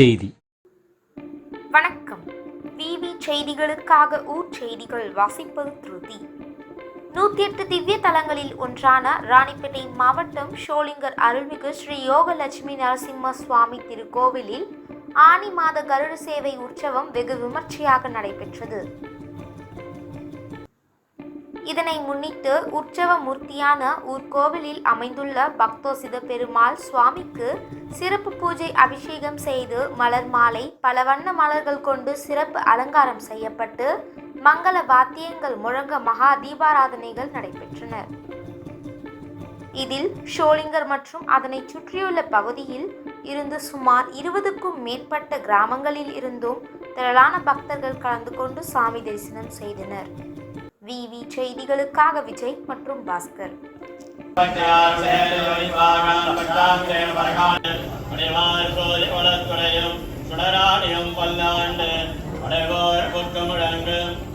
செய்தி. வணக்கம். டிவி செய்திகளுக்காக ஊர் செய்திகள் வாசிப்பது திருதி. நூத்தி எட்டு திவ்ய தலங்களில் ஒன்றான ராணிப்பேட்டை மாவட்டம் ஷோலிங்கர் அருள்மிகு ஸ்ரீ யோகலட்சுமி நரசிம்ம சுவாமி திருக்கோவிலில் ஆனி மாத கருட சேவை உற்சவம் வெகு விமர்சையாக நடைபெற்றது. இதனை முன்னிட்டு உற்சவ மூர்த்தியான ஊர்கோவிலில் அமைந்துள்ள பக்தோசித பெருமாள் சுவாமிக்கு சிறப்பு பூஜை அபிஷேகம் செய்து மலர் மாலை பல வண்ண மலர்கள் கொண்டு சிறப்பு அலங்காரம் செய்யப்பட்டு மங்கள வாத்தியங்கள் முழங்க மகா தீபாராதனைகள் நடைபெற்றன. இதில் ஷோலிங்கர் மற்றும் அதனை சுற்றியுள்ள பகுதியில் இருந்து சுமார் இருபதுக்கும் மேற்பட்ட கிராமங்களில் இருந்தும் திரளான பக்தர்கள் கலந்து கொண்டு சாமி தரிசனம் செய்தனர். விவி செய்திகளுக்காக விஜய் மற்றும் பாஸ்கர். சுடராடியும் பல்லாண்டு உடைவோர் குற்றமுழங்கும்